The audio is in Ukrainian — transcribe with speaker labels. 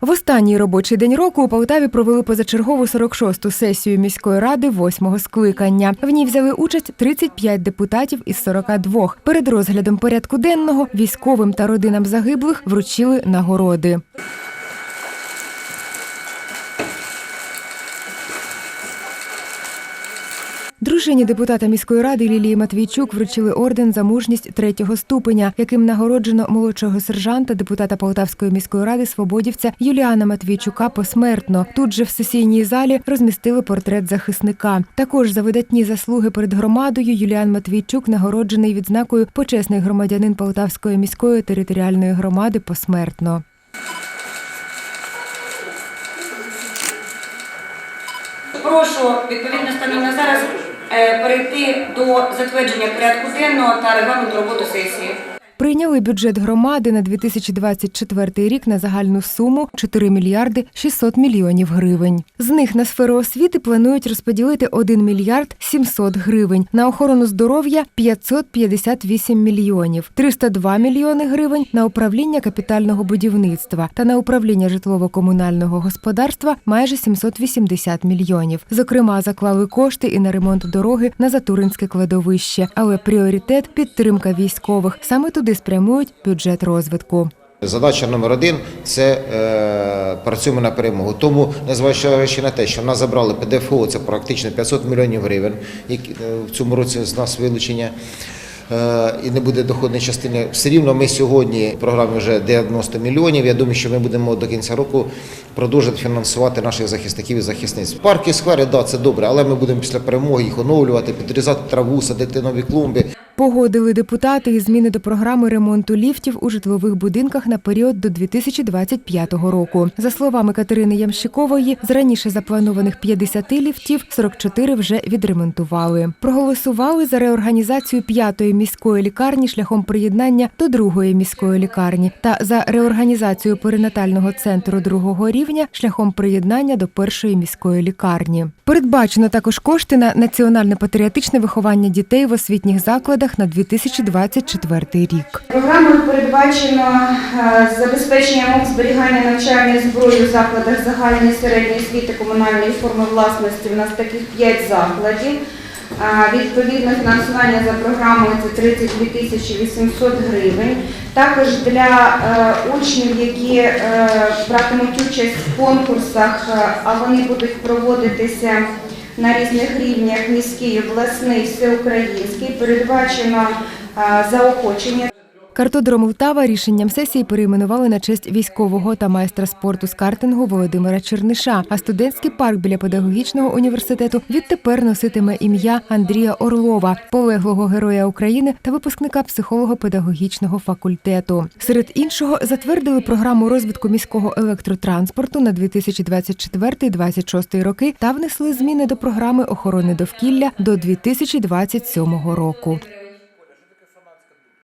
Speaker 1: В останній робочий день року у Полтаві провели позачергову 46-ту сесію міської ради восьмого скликання. В ній взяли участь 35 депутатів із 42. Перед розглядом порядку денного військовим та родинам загиблих вручили нагороди. Дружині депутата міської ради Лілії Матвійчук вручили орден за мужність третього ступеня, яким нагороджено молодшого сержанта депутата Полтавської міської ради свободівця Юліана Матвійчука посмертно. Тут же в сесійній залі розмістили портрет захисника. Також за видатні заслуги перед громадою Юліан Матвійчук нагороджений відзнакою почесний громадянин Полтавської міської територіальної громади посмертно.
Speaker 2: Прошу відповідно станом на зараз перейти до затвердження порядку денного та регламенту роботи сесії.
Speaker 1: Прийняли бюджет громади на 2024 рік на загальну суму 4 мільярди 600 мільйонів гривень. З них на сферу освіти планують розподілити 1 мільярд 700 гривень, на охорону здоров'я 558 мільйонів, 302 мільйони гривень на управління капітального будівництва та на управління житлово-комунального господарства майже 780 мільйонів. Зокрема, заклали кошти і на ремонт дороги на Затуринське кладовище, але пріоритет підтримка військових. Саме туди спрямують бюджет розвитку.
Speaker 3: Задача номер один це е, працюємо на перемогу. Тому, незважаючи на те, що нас забрали ПДФО, це практично 500 мільйонів гривень, які е, в цьому році з нас вилучення. е, І не буде доходної частини. Все рівно ми сьогодні в програмі вже 90 мільйонів. Я думаю, що ми будемо до кінця року продовжувати фінансувати наших захисників і захисниць. Парки, сквери, да, це добре, але ми будемо після перемоги їх оновлювати, підрізати траву, садити нові клумби.
Speaker 1: Погодили депутати і зміни до програми ремонту ліфтів у житлових будинках на період до 2025 року. За словами Катерини Ямщикової, з раніше запланованих 50 ліфтів 44 вже відремонтували. Проголосували за реорганізацію п'ятої міської лікарні шляхом приєднання до другої міської лікарні та за реорганізацію перинатального центру другого рівня шляхом приєднання до першої міської лікарні. Передбачено також кошти на національне патріотичне виховання дітей в освітніх закладах на 2024 рік.
Speaker 4: Програмою передбачено е, забезпечення умов зберігання навчальної зброї в закладах загальної середньої освіти комунальної форми власності. У нас таких 5 закладів. Е, Відповідно, фінансування за програмою це 32 тисячі 800 гривень. Також для е, учнів, які братимуть участь в конкурсах, а вони будуть проводитися на різних рівнях міський, обласний, всеукраїнський, передбачено заохочення
Speaker 1: Картодром Лтава рішенням сесії перейменували на честь військового та майстра спорту з картингу Володимира Черниша. А студентський парк біля педагогічного університету відтепер носитиме ім'я Андрія Орлова, полеглого героя України та випускника психолого-педагогічного факультету. Серед іншого затвердили програму розвитку міського електротранспорту на 2024-2026 роки та внесли зміни до програми охорони довкілля до 2027 року.